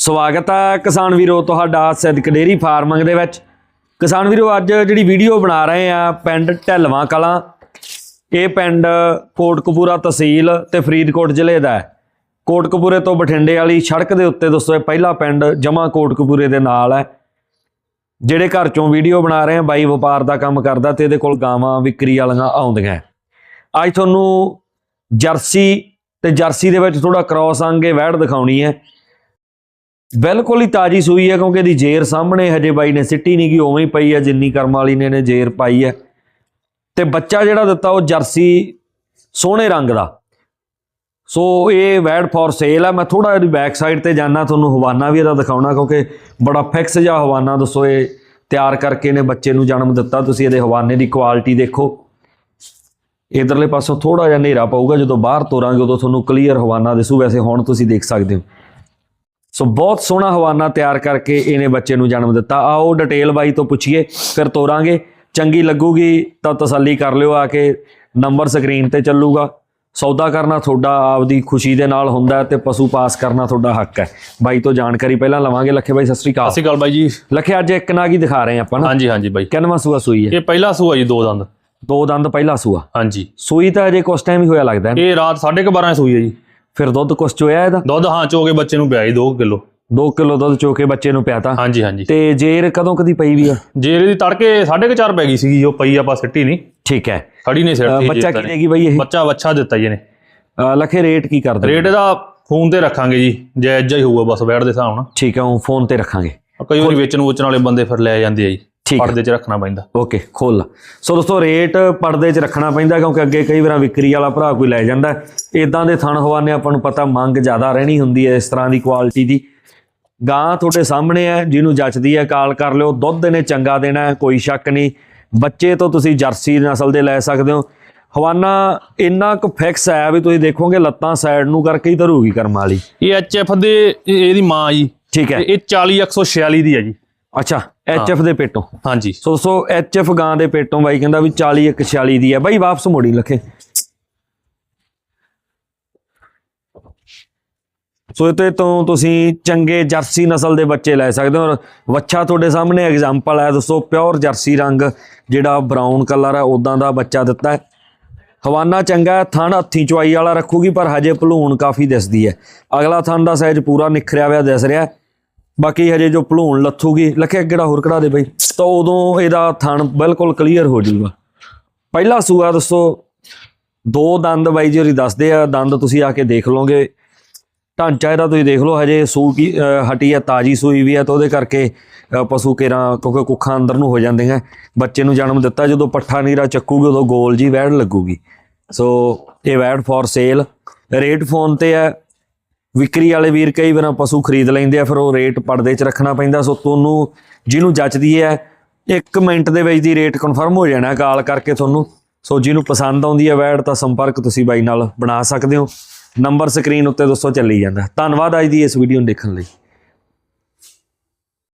ਸਵਾਗਤ ਹੈ ਕਿਸਾਨ ਵੀਰੋ, ਤੁਹਾਡਾ ਸਿੱਧਕ ਡੇਰੀ ਫਾਰਮਿੰਗ ਦੇ ਵਿੱਚ। ਕਿਸਾਨ ਵੀਰੋ, ਅੱਜ ਜਿਹੜੀ ਵੀਡੀਓ ਬਣਾ ਰਹੇ ਆ, ਪਿੰਡ ਢਲਵਾਂ ਕਲਾਂ। ਇਹ ਪਿੰਡ ਕੋਟਕਪੂਰਾ ਤਹਿਸੀਲ ਤੇ ਫਰੀਦਕੋਟ ਜ਼ਿਲ੍ਹੇ ਦਾ ਹੈ। ਕੋਟਕਪੂਰੇ ਤੋਂ ਬਠਿੰਡੇ ਵਾਲੀ ਸੜਕ ਦੇ ਉੱਤੇ ਦੋਸਤੋ, ਇਹ ਪਹਿਲਾ ਪਿੰਡ ਜਮਾ ਕੋਟਕਪੂਰੇ ਦੇ ਨਾਲ ਹੈ। ਜਿਹੜੇ ਘਰ ਚੋਂ ਵੀਡੀਓ ਬਣਾ ਰਹੇ ਆ, ਬਾਈ ਵਪਾਰ ਦਾ ਕੰਮ ਕਰਦਾ ਤੇ ਇਹਦੇ ਕੋਲ ਗਾਵਾਂ ਵਿਕਰੀ ਵਾਲੀਆਂ ਆਉਂਦੀਆਂ ਅੱਜ ਤੁਹਾਨੂੰ ਜਰਸੀ ਤੇ ਜਰਸੀ ਦੇ ਵਿੱਚ ਥੋੜਾ ਕ੍ਰਾਸ ਅੰਗੇ ਵਹਿੜ ਦਿਖਾਉਣੀ ਹੈ। ਬਿਲਕੁਲ ਹੀ ਤਾਜੀ ਸੂਈ ਹੈ ਕਿਉਂਕਿ ਇਹਦੀ ਜੇਰ ਸਾਹਮਣੇ ਹਜੇ ਬਾਈ ਨੇ ਸਿੱਟੀ ਨਹੀਂ ਗਈ, ਉਵੇਂ ਹੀ ਪਈ ਹੈ, ਜਿੰਨੀ ਕਰਮ ਵਾਲੀ ਨੇ ਨੇ ਜੇਰ ਪਾਈ ਹੈ। ਤੇ ਬੱਚਾ ਜਿਹੜਾ ਦਿੱਤਾ ਉਹ ਜਰਸੀ ਸੋਹਣੇ ਰੰਗ ਦਾ। ਸੋ ਇਹ ਵੈਡ ਫॉर ਸੇਲ ਆ। ਮੈਂ ਥੋੜਾ ਇਹਦੀ ਬੈਕ ਸਾਈਡ ਤੇ ਜਾਣਾ ਤੁਹਾਨੂੰ ਹਵਾਨਾ ਵੀ ਇਹਦਾ ਦਿਖਾਉਣਾ ਕਿਉਂਕਿ ਬੜਾ ਫਿਕਸ ਜਿਹਾ ਹਵਾਨਾ, ਦੱਸੋ ਇਹ ਤਿਆਰ ਕਰਕੇ ਨੇ ਬੱਚੇ ਨੂੰ ਜਨਮ ਦਿੱਤਾ। ਤੁਸੀਂ ਇਹਦੇ ਹਵਾਨੇ ਦੀ ਕੁਆਲਿਟੀ ਦੇਖੋ। ਇਧਰਲੇ ਪਾਸੋਂ ਥੋੜਾ ਜਿਹਾ ਹਨੇਰਾ ਪਊਗਾ, ਜਦੋਂ ਬਾਹਰ ਤੋਰਾਂਗੇ ਉਦੋਂ ਤੁਹਾਨੂੰ ਕਲੀਅਰ ਹਵਾਨਾ ਦਿਸੂ। ਵੈਸੇ ਹੁਣ ਤੁਸੀਂ ਦੇਖ ਸਕਦੇ ਹੋ। ਸੋ ਬਹੁਤ ਸੋਹਣਾ ਹਵਾਨਾ ਤਿਆਰ ਕਰਕੇ ਇਹਨੇ ਬੱਚੇ ਨੂੰ ਜਨਮ ਦਿੱਤਾ। ਆਓ ਡਿਟੇਲ ਬਾਈ ਤੋਂ ਪੁੱਛੀਏ ਫਿਰ ਤੋਰਾਂਗੇ। ਚੰਗੀ ਲੱਗੂਗੀ ਤਾਂ ਤਸੱਲੀ ਕਰ ਲਿਓ ਆ ਕੇ ਨੰਬਰ ਸਕਰੀਨ ਤੇ ਚੱਲੂਗਾ। ਸੌਦਾ ਕਰਨਾ ਤੁਹਾਡਾ ਆਪਦੀ ਖੁਸ਼ੀ ਦੇ ਨਾਲ ਹੁੰਦਾ ਤੇ ਪਸ਼ੂ ਪਾਸ ਕਰਨਾ ਤੁਹਾਡਾ ਹੱਕ ਹੈ। ਬਾਈ ਤੋਂ ਜਾਣਕਾਰੀ ਪਹਿਲਾਂ ਲਵਾਂਗੇ। ਲੱਖੇ ਬਾਈ ਸਤਿ ਸ੍ਰੀ ਅਕਾਲ। ਸਤਿ ਸ਼੍ਰੀ ਅਕਾਲ ਬਾਈ ਜੀ। ਲੱਖੇ ਅੱਜ ਇੱਕ ਨਾਗ ਦਿਖਾ ਰਹੇ ਆਪਾਂ ਨਾ। ਹਾਂਜੀ ਹਾਂਜੀ ਬਾਈ। ਕਿੰਨਵਾਂ ਸੂਆ ਸੂਈ ਹੈ? ਇਹ ਪਹਿਲਾ ਸੂਆ ਜੀ ਦੋ ਦੰਦ। ਦੋ ਦੰਦ ਪਹਿਲਾ ਸੂਆ। ਹਾਂਜੀ। ਸੂਈ ਤਾਂ ਅਜੇ ਕੁਛ ਟਾਈਮ ਹੀ ਹੋਇਆ ਲੱਗਦਾ। ਇਹ ਰਾਤ 12:30 ਸੂਈ ਹੈ ਜੀ। ਫਿਰ ਦੁੱਧ ਕੁਛ ਚੋਇਆ ਇਹਦਾ? ਦੁੱਧ ਹਾਂ ਚੋ ਕੇ ਬੱਚੇ ਨੂੰ ਪਿਆ ਜੀ 2 ਕਿਲੋ। 2 ਕਿਲੋ ਦੁੱਧ ਚੋ ਕੇ ਬੱਚੇ ਨੂੰ ਪਿਆਤਾ ਹਾਂਜੀ ਹਾਂਜੀ। ਤੇ ਜੇਰ ਕਦੋਂ ਕਦੀ ਪਈ ਵੀ ਆ? ਜੇਰੇ ਦੀ ਤੜਕੇ 4:30 ਪੈ ਗਈ ਸੀਗੀ ਉਹ ਪਈ ਆਪਾਂ ਸਿੱਟੀ ਨਹੀਂ। ਠੀਕ ਹੈ। ਖੜੀ ਨਹੀਂ ਸਿੱਟੀ ਬੱਚਾ ਕੀ ਦੇਗੀ ਬਈ ਇਹ? ਬੱਚਾ ਵੱਛਾ ਦਿੱਤਾ ਜੀ ਇਹਨੇ। ਅ, ਲੱਖੇ ਰੇਟ ਕੀ ਕਰਦੇ? ਰੇਟ ਇਹਦਾ ਫੋਨ ਤੇ ਰੱਖਾਂਗੇ ਜੀ ਜਾਇਜ਼ ਜਿਹਾ ਹੀ ਹੋਊਗਾ ਬਸ ਬੈਠ ਦੇ ਹਿਸਾਬ ਨਾਲ। ਠੀਕ ਹੈ ਉਹ ਫੋਨ ਤੇ ਰੱਖਾਂਗੇ। ਕਈ ਵਾਰੀ ਵੇਚਣ ਵੂਚਣ ਵਾਲੇ ਬੰਦੇ ਫਿਰ ਲੈ ਜਾਂਦੇ ਆ ਜੀ। ਪਰਦੇ 'ਚ ਰੱਖਣਾ ਪੈਂਦਾ। ਓਕੇ ਖੋਲ। ਸੋ ਦੋਸਤੋ ਰੇਟ ਪਰਦੇ 'ਚ ਰੱਖਣਾ ਪੈਂਦਾ ਕਿਉਂਕਿ ਅੱਗੇ ਕਈ ਵਾਰਾਂ ਵਿਕਰੀ ਵਾਲਾ ਭਰਾ ਕੋਈ ਲੈ ਜਾਂਦਾ ਇਦਾਂ ਦੇ ਥਣ ਹਵਾਨੇ ਆਪਾਂ ਨੂੰ ਪਤਾ ਮੰਗ ਜ਼ਿਆਦਾ ਰਹਿਣੀ ਹੁੰਦੀ ਹੈ ਇਸ ਤਰ੍ਹਾਂ ਦੀ ਕੁਆਲਿਟੀ ਦੀ। ਗਾਂ ਤੁਹਾਡੇ ਸਾਹਮਣੇ ਹੈ ਜਿਹਨੂੰ ਜੱਚਦੀ ਹੈ ਕਾਲ ਕਰ ਲਿਓ। ਦੁੱਧ ਨੇ ਚੰਗਾ ਦੇਣਾ ਕੋਈ ਸ਼ੱਕ ਨਹੀਂ। ਬੱਚੇ ਤੋਂ ਤੁਸੀਂ ਜਰਸੀ ਨਸਲ ਦੇ ਲੈ ਸਕਦੇ ਹੋ। ਹਵਾਨਾ ਇੰਨਾ ਕੁ ਫਿਕਸ ਹੈ ਵੀ ਤੁਸੀਂ ਦੇਖੋਗੇ ਲੱਤਾਂ ਸਾਈਡ ਨੂੰ ਕਰਕੇ ਹੀ ਧਰੂਗੀ ਕਰਮ ਵਾਲੀ। ਇਹ ਐਚਐਫ ਦੇ ਇਹ- ਇਹਦੀ ਮਾਂ ਜੀ। ਠੀਕ ਹੈ। ਇਹ 40146 ਦੀ ਹੈ ਜੀ। ਅੱਛਾ। ਐਚਐਫ ਦੇ ਪੇਟੋਂ। ਹਾਂਜੀ। ਸੋ ਸੋ ਐਚਐਫ ਗਾਂ ਦੇ ਪੇਟੋਂ ਬਾਈ ਕਹਿੰਦਾ ਵੀ 40 ਇੱਕ 46 ਦੀ ਹੈ ਬਾਈ ਵਾਪਸ ਮੋੜੀ ਲਖੇ। ਸੋ ਇਹ ਤੇ ਤੁਸੀਂ ਚੰਗੇ ਜਰਸੀ ਨਸਲ ਦੇ ਬੱਚੇ ਲੈ ਸਕਦੇ ਹੋ। ਔਰ ਵੱਛਾ ਤੁਹਾਡੇ ਸਾਹਮਣੇ ਐਗਜ਼ਾਮਪਲ ਹੈ ਦੋਸਤੋ ਪਿਓਰ ਜਰਸੀ ਰੰਗ ਜਿਹੜਾ ਬਰਾਊਨ ਕਲਰ ਹੈ ਉਦਾਂ ਦਾ ਬੱਚਾ ਦਿੱਤਾ ਹੈ। ਹਵਾਨਾ ਚੰਗਾ ਹੈ ਥਣ ਹੱਥੀ ਚੁਆਈ ਵਾਲਾ ਰੱਖੂਗੀ ਪਰ ਹਜੇ ਭਲੂਣ ਕਾਫੀ ਦਿਸਦੀ ਹੈ। ਅਗਲਾ ਥਣ ਦਾ ਸਾਈਜ਼ ਪੂਰਾ ਨਿਖਰਿਆ ਹੋਇਆ ਦਿਸ ਰਿਹਾ ਹੈ। ਬਾਕੀ ਹਜੇ ਜੋ ਭਲੂਣ ਲੱਥੂਗੀ, ਲਖੇ ਕਿਹੜਾ ਹੋਰ ਕਢਾ ਦੇ ਬਈ? ਤਾਂ ਉਦੋਂ ਇਹਦਾ ਥਣ ਬਿਲਕੁਲ ਕਲੀਅਰ ਹੋ ਜਾਊਗਾ। ਪਹਿਲਾ ਸੂਆ ਦੱਸੋ, ਦੋ ਦੰਦ ਬਾਈ ਜੀ ਹੋਰੀ ਦੱਸਦੇ ਆ, ਦੰਦ ਤੁਸੀਂ ਆ ਕੇ ਦੇਖ ਲਓਗੇ। ਢਾਂਚਾ ਇਹਦਾ ਤੁਸੀਂ ਦੇਖ ਲਓ, ਹਜੇ ਸੂ ਕੀ ਹਟੀ ਹੈ ਤਾਜੀ ਸੂਈ ਵੀ ਹੈ ਤਾਂ ਉਹਦੇ ਕਰਕੇ ਪਸ਼ੂ ਕੇਰਾਂ, ਕਿਉਂਕਿ ਕੁੱਖਾਂ ਅੰਦਰ ਨੂੰ ਹੋ ਜਾਂਦੀਆਂ। ਬੱਚੇ ਨੂੰ ਜਨਮ ਦਿੱਤਾ, ਜਦੋਂ ਪੱਠਾ ਨੀਰਾ ਚੱਕੂਗੀ, ਉਦੋਂ ਗੋਲ ਜੀ ਵੈੜ ਲੱਗੂਗੀ। ਸੋ ਇਹ ਵੈੜ ਫॉर ਸੇਲ ਰੇਟ ਫੋਨ ਤੇ ਹੈ ਵਿਕਰੀ ਵਾਲੇ ਵੀਰ ਕਈ ਵਾਰ ਪਸ਼ੂ ਖਰੀਦ ਲੈਂਦੇ ਆ, ਫਿਰ ਉਹ ਰੇਟ ਪਰਦੇ 'ਚ ਰੱਖਣਾ ਪੈਂਦਾ। ਸੋ ਤੁਹਾਨੂੰ ਜਿਹਨੂੰ ਜੱਚਦੀ ਹੈ 1 ਮਿੰਟ ਦੇ ਵਿੱਚ ਦੀ ਰੇਟ ਕਨਫਰਮ ਹੋ ਜਾਣਾ, ਕਾਲ ਕਰਕੇ ਤੁਹਾਨੂੰ। ਸੋ ਜਿਹਨੂੰ ਪਸੰਦ ਆਉਂਦੀ ਹੈ ਵੈਡ ਤਾਂ ਸੰਪਰਕ ਤੁਸੀਂ ਬਾਈ ਨਾਲ ਬਣਾ ਸਕਦੇ ਹੋ। ਨੰਬਰ ਸਕਰੀਨ ਉੱਤੇ ਦੋਸਤੋ ਚੱਲੀ ਜਾਂਦਾ। ਧੰਨਵਾਦ ਅੱਜ ਦੀ ਇਸ ਵੀਡੀਓ ਨੂੰ ਦੇਖਣ ਲਈ।